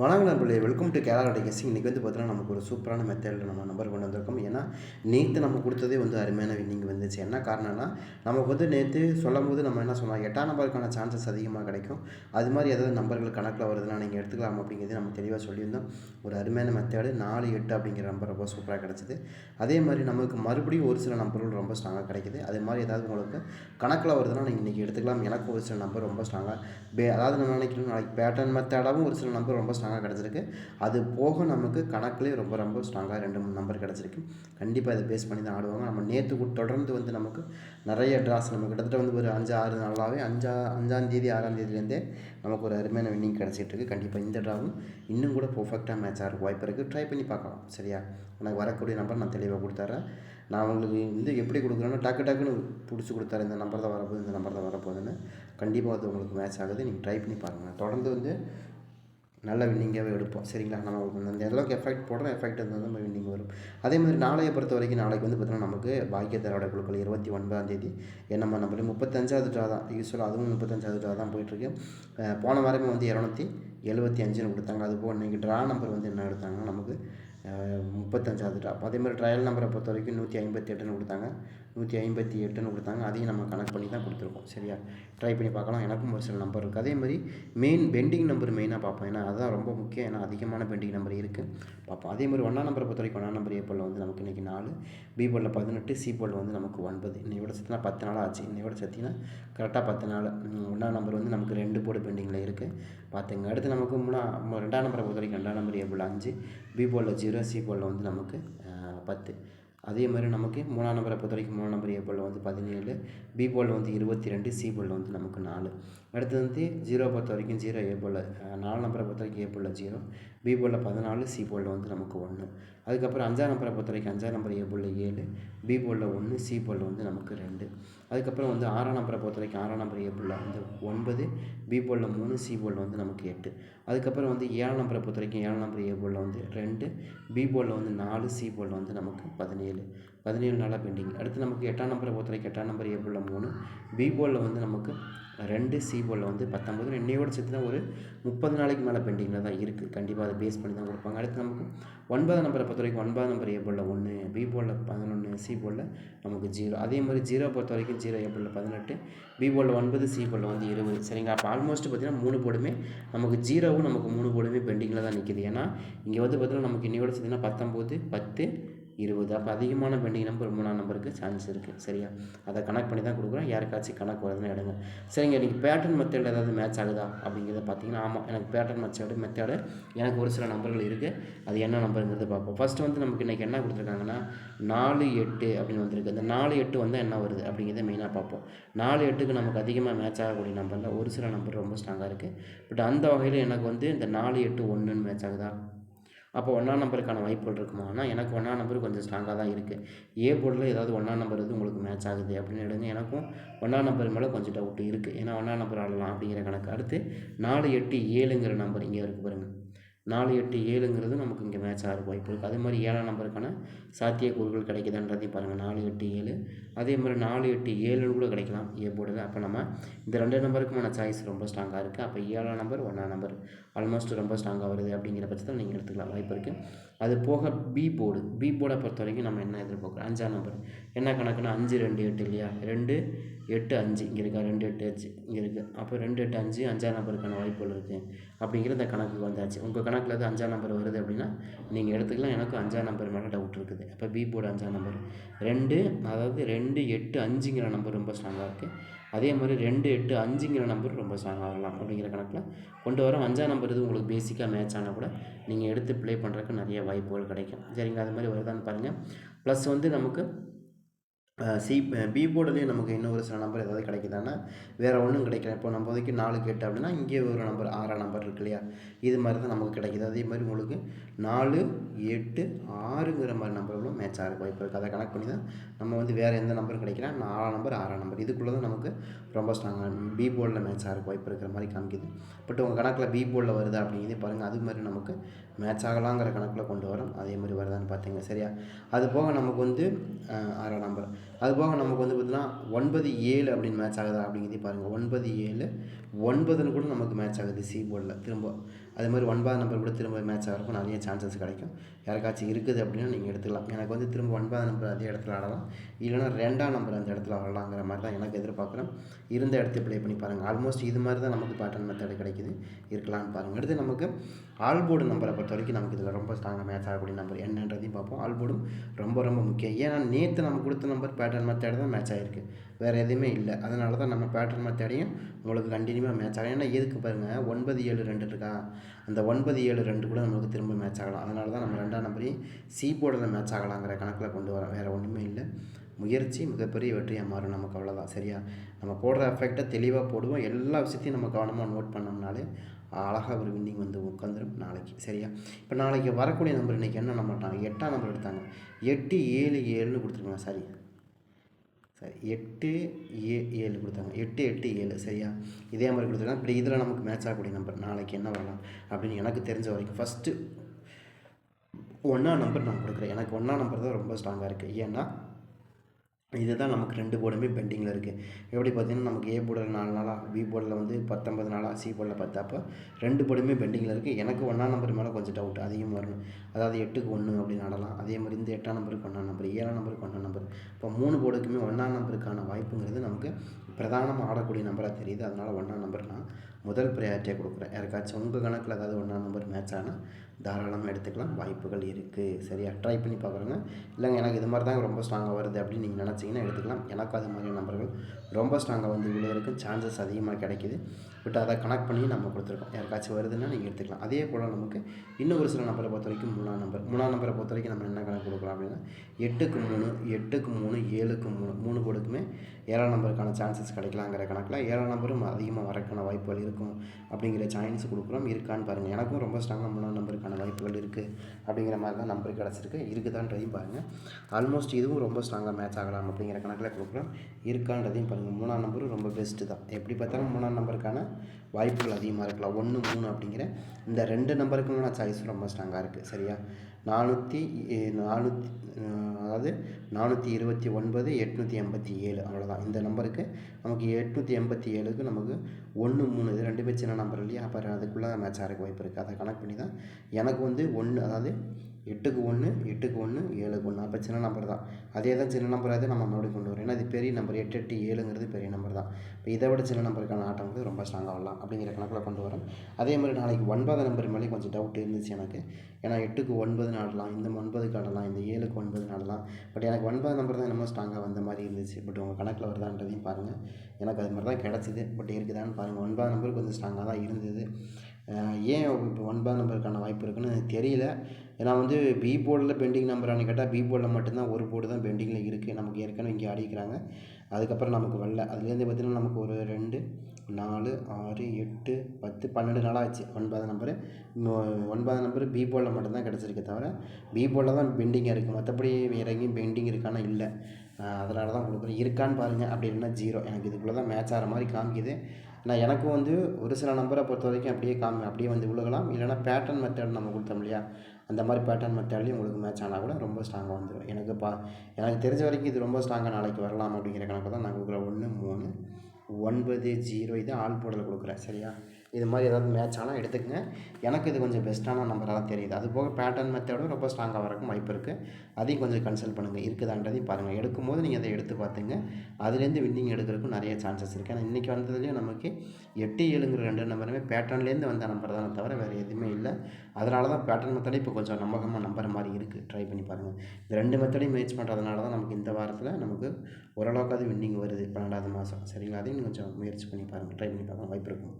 வணக்கம் நண்பர்களே welcome to Kerala டெக்கசி இன்றைக்கி வந்து பார்த்தீங்கன்னா நமக்கு ஒரு சூப்பரான மெத்தடில் நம்ம நம்பர் கொண்டு வந்திருக்கோம். ஏன்னா நேற்று நம்ம கொடுத்ததே வந்து அருமையான வின்னிங் வந்துச்சு. என்ன காரணம்னா நமக்கு வந்து நேற்று சொல்லும் போது நம்ம என்ன சொன்னோம்? எட்டாம் நம்பருக்கான சான்சஸ் அதிகமாக கிடைக்கும். அது மாதிரி ஏதாவது நம்பர்கள் கணக்கில் வருதுன்னா நீங்கள் எடுத்துக்கலாம் அப்படிங்கிறது நம்ம தெளிவாக சொல்லியிருந்தோம். ஒரு அருமையான மெத்தேடு நாலு எட்டு அப்படிங்கிற நம்பர் ரொம்ப சூப்பராக கிடச்சிது. அதே மாதிரி நமக்கு மறுபடியும் ஒரு சில நம்பர்கள் ரொம்ப ஸ்ட்ராங்காக கிடைக்குது. அது மாதிரி ஏதாவது உங்களுக்கு கணக்கில் வருதுன்னா நீங்கள் இன்றைக்கி எடுத்துக்கலாம். எனக்கு ஒரு சில நம்பர் ரொம்ப ஸ்ட்ராங்காக பே அதாவது நம்ம நினைக்கிறோம் நாளைக்கு பேட்டர்ன் மெத்தடாகவும் ஒரு சில நம்பர் ரொம்ப ஸ்ட்ராங்காக கிடச்சிருக்கு. அது போக நமக்கு கணக்குலேயே ரொம்ப ரொம்ப ஸ்ட்ராங்காக ரெண்டு மூணு நம்பர் கிடச்சிருக்கு. கண்டிப்பாக இதை பேஸ் பண்ணி தான் ஆடுவாங்க. நம்ம நேற்று தொடர்ந்து வந்து நமக்கு நிறைய ட்ராஸ் நம்ம கிட்டத்தட்ட வந்து ஒரு அஞ்சு ஆறு நாளாகவே அஞ்சா அஞ்சாந்தேதி ஆறாம் தேதியிலேருந்தே நமக்கு ஒரு அருமையான வின்னிங் கிடச்சிட்டு இருக்கு. கண்டிப்பாக இந்த ட்ராவும் இன்னும் கூட பர்ஃபெக்டாக மேட்ச் ஆகிற வாய்ப்பு இருக்குது ட்ரை பண்ணி பார்க்கலாம். சரியா? எனக்கு வரக்கூடிய நம்பர் நான் தெளிவாக கொடுத்துட்றேன் நான் உங்களுக்கு வந்து எப்படி கொடுக்குறேன்னா டக்கு டக்குன்னு பிடிச்சி கொடுத்தாரு இந்த நம்பர் தான் வரப்போகுது இந்த நம்பர் தான் வரப்போகுதுன்னு. கண்டிப்பாக அது உங்களுக்கு மேட்ச் ஆகுது. நீங்கள் ட்ரை பண்ணி பாருங்கள் தொடர்ந்து வந்து நல்ல வின்னிங்காகவே எடுப்போம். சரிங்களா? நம்ம அந்த அளவுக்கு எஃபெக்ட் போடுறோம் எஃபெக்ட் இருந்தால் நம்ம வின்னிங் வரும். அதே மாதிரி நாளையை பொறுத்த வரைக்கும் நாளைக்கு வந்து பார்த்தீங்கன்னா நமக்கு பாக்கியத்தரோட குழுக்கள் இருபத்தி ஒன்பதாம் தேதி. என்னம்மா நம்பர் முப்பத்தஞ்சாவது ட்ரா தான். யூஸ்வலாக அதுவும் முப்பத்தஞ்சாவது ட்ரா தான் போயிட்டுருக்கு. போன வாரமே வந்து இரநூத்தி எழுபத்தி அஞ்சுன்னு கொடுத்தாங்க. அது இன்றைக்கி ட்ரா நம்பர் வந்து என்ன எடுத்தாங்கன்னா நமக்கு முப்பத்தஞ்சாவது ட்ராப் அதே மாதிரி ட்ரையல் நம்பரை பொறுத்த வரைக்கும் நூற்றி ஐம்பத்தி எட்டுன்னு கொடுத்தாங்க. நூற்றி ஐம்பத்தி எட்டுன்னு கொடுத்தாங்க. அதையும் நம்ம கனெக்ட் பண்ணி தான் கொடுத்துருக்கோம். சரியா? ட்ரை பண்ணி பார்க்கலாம். எனக்கும் ஒரு சில நம்பர் இருக்குது அதே மாதிரி மெயின் பெண்டிங் நம்பர் மெயினாக பார்ப்போம். ஏன்னா அதுதான் ரொம்ப முக்கியம். ஏன்னா அதிகமான பெண்டிங் நம்பர் இருக்குது பார்ப்போம். அதே மாதிரி ஒன்றாம் நம்பரை பொறுத்த வரைக்கும் ஒன்றாம் நம்பர் ஏ போலில் வந்து நமக்கு இன்றைக்கி நாலு பி போலில் பதினெட்டு சி போலில் வந்து நமக்கு ஒன்பது. இன்னையோட சேர்த்துனா பத்து நாள் ஆச்சு. இன்னையோட சேர்த்திங்கன்னா கரெக்டாக பத்து நாள். ஒன்றா ஒன்றாம் நம்பர் வந்து நமக்கு ரெண்டு போடு இருக்குது பார்த்துங்க அடுத்து நமக்கு மூணா ரெண்டாம் நம்பரை பொறுத்த வரைக்கும் ரெண்டாம் நம்பர் ஏ அஞ்சு பி போலில் ஜீரோ சி போலில் வந்து நமக்கு பத்து. அதே மாதிரி நமக்கு மூணாம் நம்பரை பொறுத்த வரைக்கும் மூணாம் நம்பர் ஏ போலில் வந்து பதினேழு பி போலில் வந்து இருபத்தி ரெண்டு சி போலில் வந்து நமக்கு நாலு. அடுத்து வந்து ஜீரோ பொறுத்த வரைக்கும் ஜீரோ ஏ போல் நாலு நம்பரை பொறுத்த வரைக்கும் ஏ போல் ஜீரோ பி போலில் பதினாலு சி போலில் வந்து நமக்கு ஒன்று. அதுக்கப்புறம் அஞ்சாம் நம்பரை பொறுத்த வரைக்கும் அஞ்சாம் நம்பர் ஏ போலில் ஏழு பி போலில் ஒன்று சி போலில் வந்து நமக்கு ரெண்டு. அதுக்கப்புறம் வந்து ஆறாம் நம்பரை பொறுத்த வரைக்கும் ஆறாம் நம்பர் ஏ போலில் வந்து ஒன்பது பி போலில் மூணு சி போலில் வந்து நமக்கு எட்டு. அதுக்கப்புறம் வந்து ஏழாம் நம்பரை பொறுத்த வரைக்கும் ஏழாம் நம்பர் ஏ போலில் வந்து ரெண்டு பி போலில் வந்து நாலு சி போலில் வந்து நமக்கு பதினேழு. பதினேழு நாளாக பெண்டிங். அடுத்து நமக்கு எட்டாம் நம்பரை பொறுத்த வரைக்கும் எட்டாம் நம்பர் ஏ போலில் மூணு பி போலில் வந்து நமக்கு ரெண்டு சி போலில் வந்து பத்தொம்பது இன்னையோட சேர்த்துனா ஒரு முப்பது நாளைக்கு மேலே பெண்டிங்கில் தான் இருக்குது கண்டிப்பாக அதை பேஸ் பண்ணி தான் கொடுப்பாங்க. அடுத்து நமக்கு ஒன்பதாம் நம்பரை பொறுத்த வரைக்கும் ஒன்பதாம் நம்பர் ஏ போலில் ஒன்று பி போலில் பதினொன்று சி போலில் நமக்கு ஜீரோ அதே மாதிரி ஜீரோ பொறுத்த வரைக்கும் ஜீரோ ஏ போலில் பதினெட்டு பி போலில் ஒன்பது சி போலில் வந்து இருபது. சரிங்களா? அப்போ ஆல்மோஸ்ட் பார்த்தீங்கன்னா மூணு போடுமே நமக்கு ஜீரோவும் நமக்கு மூணு போடுமே பெண்டிங்கில் தான் நிற்கிது ஏன்னா இங்கே வந்து பார்த்திங்கன்னா நமக்கு இன்னையோட சேர்த்துனா பத்தொம்போது பத்து இருபது. அப்போ அதிகமான பெண்டிங் நம்பர் மூணாம் நம்பருக்கு சான்ஸ் இருக்குது சரியா? அதை கனெக்ட் பண்ணி தான் கொடுக்குறோம். யாருக்காச்சும் கணக்கு வருதுன்னு எடுங்க. சரிங்க நீங்கள் பேட்டர்ன் மெத்தட் ஏதாவது மேட்ச் ஆகுதா? அப்படிங்கிறத பார்த்தீங்கன்னா ஆமாம் எனக்கு பேட்டர்ன் மெத்தடு மெத்தடு எனக்கு ஒரு சில நம்பர்கள் இருக்குது அது என்ன நம்பருங்கிறத பார்ப்போம். ஃபஸ்ட்டு வந்து நமக்கு இன்றைக்கி என்ன கொடுத்துருக்காங்கன்னா நாலு எட்டு அப்படின்னு வந்திருக்கு. அந்த நாலு எட்டு வந்தால் என்ன வருது? அப்படிங்கிறத மெயினாக பார்ப்போம். நாலு எட்டுக்கு நமக்கு அதிகமாக மேட்ச் ஆகக்கூடிய நம்பரில் ஒரு சில நம்பர் ரொம்ப ஸ்ட்ராங்காக இருக்குது பட் அந்த வகையில் எனக்கு வந்து இந்த நாலு எட்டு ஒன்றுன்னு மேட்ச் ஆகுதா? அப்போ ஒன்றாம் நம்பருக்கான வாய்ப்புகள் இருக்குமா? ஆனால் எனக்கு ஒன்றாம் நம்பர் கொஞ்சம் ஸ்ட்ராங்காக தான் இருக்குது ஏ போர்டில் ஏதாவது ஒன்றாம் நம்பர் வந்து உங்களுக்கு மேட்ச் ஆகுது அப்படின்னு எடுங்க. எனக்கும் ஒன்றாம் நம்பர் மேலே கொஞ்சம் டவுட் இருக்குது ஏன்னா ஒன்றாம் நம்பர் ஆடலாம் அப்படிங்கிற கணக்கு. அடுத்து நாலு எட்டு ஏழுங்கிற நம்பர் இங்கே இருக்குது பாருங்கள் நாலு எட்டு ஏழுங்கிறது நமக்கு இங்கே மேட்ச் ஆகிற வாய்ப்பு இருக்குது அதே மாதிரி ஏழாம் நம்பருக்கான சாத்தியக்கூறுகள் கிடைக்குதான்றதையும் பாருங்கள் நாலு எட்டு ஏழு. அதே மாதிரி நாலு எட்டு ஏழுன்னு கூட கிடைக்கலாம். ஏ போர்டில் அப்போ நம்ம இந்த ரெண்டு நம்பருக்குமான சாய்ஸ் ரொம்ப ஸ்ட்ராங்காக இருக்குது அப்போ ஏழாம் நம்பர் ஒன்றாம் நம்பர் ஆல்மோஸ்ட் ரொம்ப ஸ்ட்ராங்காக வருது அப்படிங்கிற பட்சத்தில் நீங்கள் எடுத்துக்கலாம். வாய்ப்பு இருக்குது அது போக பி போர்டு பி போர்டை பொறுத்த வரைக்கும் நம்ம என்ன எதிர்பார்க்குறோம்? அஞ்சாம் நம்பர். என்ன கணக்குன்னா அஞ்சு ரெண்டு எட்டு இல்லையா? ரெண்டு எட்டு அஞ்சு. இங்கே இருக்கா? ரெண்டு எட்டு அஞ்சு. இங்கே இருக்குது அப்போ ரெண்டு எட்டு அஞ்சு அஞ்சாம் நம்பருக்கான வாய்ப்புகள் இருக்குது அப்படிங்கிற இந்த கணக்குக்கு வந்தாச்சு. உங்கள் கணக்கில் வந்து அஞ்சாம் நம்பர் வருது அப்படின்னா நீங்கள் எடுத்துக்கலாம். எனக்கு அஞ்சாம் நம்பர் மேலே டவுட் இருக்குது. அப்போ பி போர்டு அஞ்சாம் நம்பர் ரெண்டு அதாவது ரெண்டு எட்டு அஞ்சுங்கிற நம்பர் ரொம்ப ஸ்ட்ராங்காக இருக்குது அதே மாதிரி ரெண்டு எட்டு அஞ்சுங்கிற நம்பர் ரொம்ப ஸ்ட்ராங்காக வரலாம் அப்படிங்கிற கணக்கில் கொண்டு வரோம் அஞ்சாம் நம்பர் இது உங்களுக்கு பேசிக்காக மேட்ச் ஆனால் கூட நீங்கள் எடுத்து ப்ளே பண்ணுறதுக்கு நிறைய வாய்ப்புகள் கிடைக்கும். சரிங்க அது மாதிரி வருதான்னு பாருங்கள் ப்ளஸ் வந்து நமக்கு சி பி போர்டுலேயே நமக்கு இன்னும் ஒரு சில நம்பர் ஏதாவது கிடைக்குதான்னா வேறு ஒன்றும் கிடைக்கல. இப்போ நம்ம இப்போதைக்கு நாலு கேட்டு அப்படின்னா இங்கே ஒரு நம்பர் ஆறாம் நம்பர் இருக்கு இல்லையா? இது மாதிரி தான் நமக்கு கிடைக்குது. அதே மாதிரி உங்களுக்கு நாலு எட்டு ஆறுங்கிற மாதிரி நம்பர்களும் மேட்ச் ஆகிற வாய்ப்பு இருக்குது அதை கனெக்ட் பண்ணி தான் நம்ம வந்து வேறு எந்த நம்பரும் கிடைக்கல நாலாம் நம்பர் ஆறாம் நம்பர் இதுக்குள்ளே தான் நமக்கு ரொம்ப ஸ்ட்ராங்காக பி போர்டில் மேட்ச் ஆகிற வாய்ப்பு இருக்கிற மாதிரி காமிக்குது. பட் உங்கள் கணக்கில் பி போர்டில் வருதா அப்படிங்கிறதே பாருங்கள் அது மாதிரி நமக்கு மேட்ச் ஆகலாங்கிற கணக்கில் கொண்டு வரோம். அதே மாதிரி வருதான்னு பார்த்தீங்க சரியா? அது போக நமக்கு வந்து அஹ், ஆறாம் நம்பர் அதுபோக நமக்கு வந்து பார்த்திங்கன்னா ஒன்பது ஏழு அப்படின்னு மேட்ச் ஆகுதா அப்படிங்கிறதையும் பாருங்கள் ஒன்பது ஏழு ஒன்பதுன்னு கூட நமக்கு மேட்ச் ஆகுது சி போர்டில் திரும்ப அதே மாதிரி ஒன்பது நம்பர் கூட திரும்ப மேட்ச் ஆகிறப்போ நிறைய சான்சஸ் கிடைக்கும். யாருக்காச்சும் இருக்குது அப்படின்னா நீங்கள் எடுத்துக்கலாம். எனக்கு வந்து திரும்ப ஒன்பதாம் நம்பர் அதே இடத்துல ஆடலாம். இல்லைனா ரெண்டாம் நம்பர் அந்த இடத்துல ஆடலாங்கிற மாதிரி தான் எனக்கு எதிர்பார்க்குறேன். இருந்த இடத்த ப்ளே பண்ணி பாருங்கள் ஆல்மோஸ்ட் இது மாதிரி தான் நமக்கு பேட்டர்ன் மெத்தடு கிடைக்குது. இருக்கலாம்னு பாருங்கள் அடுத்து நமக்கு ஆல்போர்டு நம்பரை பொறுத்த வரைக்கும் நமக்கு இதில் ரொம்ப ஸ்ட்ராங்காக மேட்ச் ஆகக்கூடிய நம்பர் என்னன்றதையும் பார்ப்போம். ஆல்போர்டும் ரொம்ப ரொம்ப முக்கியம். ஏன்னா நேற்று நம்ம கொடுத்த நம்பர் பேட்டர்ன் மெத்தேடு தான் மேட்ச் ஆகிருக்கு வேறு எதுவுமே இல்லை. அதனால தான் நம்ம பேட்டர்ன் மெத்தேடையும் உங்களுக்கு கண்டினியூவாக மேட்ச் ஆகும். ஏன்னா எதுக்கு பாருங்கள் ஒன்பது ஏழு ரெண்டு இருக்கா? அந்த ஒன்பது ஏழு ரெண்டு கூட நம்மளுக்கு திரும்ப மேட்ச் ஆகலாம். அதனால தான் நம்ம ரெண்டாம் நம்பரையும் சி போர்டில் மேட்ச் ஆகலாங்கிற கணக்கில் கொண்டு வரோம் வேறு ஒன்றுமே இல்லை. முயற்சி மிகப்பெரிய வெற்றியாக மாறும் நமக்கு அவ்வளோதான் சரியா? நம்ம போடுற எஃபெக்டை தெளிவாக போடுவோம். எல்லா விஷயத்தையும் நம்ம கவனமாக நோட் பண்ணோம்னாலே அழகாக ஒரு வின்னிங் வந்து உட்காந்துரும் நாளைக்கு. சரியா? இப்போ நாளைக்கு வரக்கூடிய நம்பர் இன்றைக்கி என்ன நம்பர் எட்டாம் நம்பர் எடுத்தாங்க. எட்டு ஏழு ஏழுன்னு கொடுத்துருக்காங்க. சாரி. சரி எட்டு ஏ ஏழு கொடுத்தாங்க. எட்டு எட்டு ஏழு. சரியா? இதே மாதிரி கொடுத்துருக்காங்க இப்படி இதில் நமக்கு மேட்ச் ஆகக்கூடிய நம்பர் நாளைக்கு என்ன வரலாம்? அப்படின்னு எனக்கு தெரிஞ்ச வரைக்கும் ஃபஸ்ட்டு ஒன்றா நம்பர் நான் கொடுக்குறேன். எனக்கு ஒன்றா நம்பர் தான் ரொம்ப ஸ்ட்ராங்காக இருக்குது ஏன்னா இதுதான் நமக்கு ரெண்டு போர்டுமே பெண்டிங்கில் இருக்குது எப்படி பார்த்தீங்கன்னா நமக்கு ஏ போர்டில் நாலு நாளாக பி போர்டில் வந்து பத்தொம்பது நாளாக சி போர்டில் பத்து. அப்போ ரெண்டு போர்டுமே பெண்டிங்கில் இருக்குது எனக்கு ஒன்றாம் நம்பர் மேலே கொஞ்சம் டவுட் அதிகமாக வரணும். அதாவது எட்டுக்கு ஒன்று அப்படின்னு நடலாம். அதே மாதிரி இந்த எட்டாம் நம்பருக்கு ஒன்றாம் நம்பர் ஏழாம் நம்பருக்கு ஒன்றாம் நம்பர் இப்போ மூணு போர்டுக்குமே ஒன்றாம் நம்பருக்கான வாய்ப்புங்கிறது நமக்கு பிரதானமாக ஆடக்கூடிய நம்பராக தெரியுது. அதனால் ஒன்றா நம்பர் நான் முதல் ப்ரையாரிட்டியாக கொடுக்குறேன். யாருக்காச்சும் உங்கள் கணக்கில் ஏதாவது ஒன்றா நம்பர் மேட்ச் ஆனால் தாராளமாக எடுத்துக்கலாம். வாய்ப்புகள் இருக்குது சரியா? ட்ரை பண்ணி பார்க்குறேங்க இல்லைங்க எனக்கு இது மாதிரி தான் ரொம்ப ஸ்ட்ராங்காக வருது அப்படின்னு நீங்கள் நினச்சிங்கன்னா எடுத்துக்கலாம். எனக்கு அது மாதிரியான நம்பர்கள் ரொம்ப ஸ்ட்ராங்காக வந்து விழுகிறதுக்கு சான்சஸ் அதிகமாக கிடைக்கிது. பட் அதை கனெக்ட் பண்ணி நம்ம கொடுத்துருக்கோம். யாருக்காச்சும் வருதுன்னா நீங்கள் எடுத்துக்கலாம். அதே போல் நமக்கு இன்னும் ஒரு சில நம்பரை பொறுத்த வரைக்கும் மூணாம் நம்பர் மூணாம் நம்பரை பொறுத்த வரைக்கும் நம்ம என்ன கணக்கு கொடுக்குறோம் அப்படின்னா எட்டுக்கு மூணு எட்டுக்கு மூணு ஏழுக்கு மூணு மூணு கொடுக்குமே ஏழாம் நம்பருக்கான சான்சஸ் கிடைக்கலாங்கிற கணக்கில் ஏழாம் நம்பரும் அதிகமாக வரக்கான வாய்ப்புகள் இருக்கும் அப்படிங்கிற சாய்ஸ் கொடுக்குறோம். இருக்கான்னு பாருங்கள் எனக்கும் ரொம்ப ஸ்ட்ராங்காக மூணாம் நம்பருக்கான வாய்ப்புகள் இருக்குது அப்படிங்கிற மாதிரி தான் நம்பர் கிடச்சிருக்கு. இருக்குதான்றதையும் பாருங்கள் ஆல்மோஸ்ட் இதுவும் ரொம்ப ஸ்ட்ராங்காக மேட்ச் ஆகலாம் அப்படிங்கிற கணக்கில் கொடுக்குறோம். இருக்கான்றதையும் பாருங்கள் மூணாம் நம்பரும் ரொம்ப பெஸ்ட்டு தான். எப்படி பார்த்தாலும் மூணாம் நம்பருக்கான வாய்ப்புகள் அதிகமாக இருக்கலாம் ஒன்று மூணு அப்படிங்கிற இந்த ரெண்டு நம்பருக்குமான சாய்ஸ் ரொம்ப ஸ்ட்ராங்காக இருக்குது சரியா? நானூற்றி நானூற்றி அதாவது நானூற்றி இருபத்தி ஒன்பது எட்நூற்றி எண்பத்தி ஏழு அவ்வளோதான் இந்த நம்பருக்கு நமக்கு எட்நூற்றி எண்பத்தி ஏழுக்கு நமக்கு ஒன்று மூணு இது ரெண்டுமே சின்ன நம்பர் இல்லையா? அப்புறம் அதுக்குள்ளே மேட்ச் ஆகிறக்கு வாய்ப்பு இருக்குது அதை கணக்கு பண்ணி தான் எனக்கு வந்து ஒன்று அதாவது எட்டுக்கு ஒன்று எட்டுக்கு ஒன்று ஏழுக்கு ஒன்று. அப்போ சின்ன நம்பர் தான். அதே தான் சின்ன நம்பராக நம்ம மறுபடியும் கொண்டு வரோம் ஏன்னா இது பெரிய நம்பர் எட்டு எட்டு ஏழுங்கிறது பெரிய நம்பர் தான். இப்போ இதை விட சின்ன நம்பருக்கான ஆட்டம் வந்து ரொம்ப ஸ்ட்ராங்காக வரலாம் அப்படிங்கிற கணக்கில் கொண்டு வரோம் அதே மாதிரி நாளைக்கு ஒன்பது நம்பர் மேலே கொஞ்சம் டவுட் இருந்துச்சு எனக்கு. ஏன்னா எட்டுக்கு ஒன்பது ஆடலாம் இந்த ஒன்பதுக்கு ஆடலாம் இந்த ஏழுக்கு ஒன்பது ஆடலாம் பட் எனக்கு ஒன்பது நம்பர் தான் என்னமோ ஸ்ட்ராங்காக வந்த மாதிரி இருந்துச்சு. பட் உங்கள் கணக்கில் வருதான்றதையும் பாருங்கள் எனக்கு அது மாதிரி தான் கிடச்சிது. பட் இருக்குதான்னு பாருங்கள் ஒன்பது நம்பர் கொஞ்சம் ஸ்ட்ராங்காக தான் இருந்தது. ஏன் இப்போ ஒன்பதாம் நம்பருக்கான வாய்ப்பு இருக்குன்னு தெரியல. ஏன்னா வந்து பி போர்டில் பெண்டிங் நம்பரானு கேட்டால் பி போர்டில் மட்டும்தான் ஒரு போர்டு தான் பெண்டிங்கில் இருக்குது நமக்கு ஏற்கனவே இங்கே ஆடிக்கிறாங்க. அதுக்கப்புறம் நமக்கு வரல. அதுலேருந்து பார்த்திங்கன்னா நமக்கு ஒரு ரெண்டு நாலு ஆறு எட்டு பத்து பன்னெண்டு நாளாக ஆச்சு ஒன்பதாம் நம்பரு ஒன்பதாம் நம்பரு பி போர்டில் மட்டும்தான் கிடச்சிருக்கே தவிர பி போர்டில் தான் பெண்டிங்காக இருக்குது மற்றபடி வேறு எங்கேயும் பெண்டிங் இருக்கானா இல்லை. அதனால தான் கொடுக்குறேன். இருக்கான்னு பாருங்கள் அப்படி இல்லைன்னா ஜீரோ எனக்கு இதுக்குள்ளே தான் மேட்ச் ஆகிற மாதிரி காமிக்குது. நான் எனக்கும் வந்து ஒரு சில நம்பரை பொறுத்த வரைக்கும் அப்படியே காமி அப்படியே வந்து விழுகலாம். இல்லைனா பேட்டர்ன் மெத்தட் நம்ம கொடுத்தோம் இல்லையா? அந்த மாதிரி பேட்டர்ன் மெத்தட்லேயும் உங்களுக்கு மேட்ச் ஆனால் கூட ரொம்ப ஸ்ட்ராங்காக வந்துடும் எனக்கு பா எனக்கு தெரிஞ்ச வரைக்கும் இது ரொம்ப ஸ்ட்ராங்காக நாளைக்கு வரலாம் அப்படிங்கிற கணக்கு தான் நான் கொடுக்குறேன். ஒன்று மூணு ஒன்பது ஜீரோ இது ஆள் போடல் கொடுக்குறேன். சரியா? இது மாதிரி ஏதாவது மேட்ச் ஆனால் எடுத்துக்கங்க. எனக்கு இது கொஞ்சம் பெஸ்ட்டான நம்பராக தான் தெரியுது. அது போக பேட்டர்ன் மெத்தடும் ரொம்ப ஸ்ட்ராங்காக வரக்கும் வாய்ப்பு இருக்குது அதையும் கொஞ்சம் கன்சல்ட் பண்ணுங்கள் இருக்குதான்றதையும் பாருங்கள் எடுக்கும்போது நீங்கள் அதை எடுத்து பார்த்துங்க. அதுலேருந்து வின்னிங் எடுக்கிறதுக்கும் நிறைய சான்சஸ் இருக்குது ஆனால் இன்றைக்கி வந்ததுலேயும் நமக்கு எட்டு ஏழுங்கிற ரெண்டு நம்பருமே பேட்டர்ன்லேருந்து வந்த நம்பர் தானே தவிர வேறு எதுவுமே இல்லை. அதனால தான் பேட்டர்ன் மெத்தடே இப்போ கொஞ்சம் நம்பகமாக நம்புற மாதிரி இருக்குது ட்ரை பண்ணி பாருங்கள் இந்த ரெண்டு மெத்தடையும் முயற்சி பண்ணுறதுனால தான் நமக்கு இந்த வாரத்தில் நமக்கு ஓரளவுக்கு அது வின்னிங் வருது. பன்னெண்டாவது மாதம் சரிங்களா? அதையும் கொஞ்சம் முயற்சி பண்ணி பாருங்கள் ட்ரை பண்ணி பார்க்கலாம் வாய்ப்பு இருக்கும்.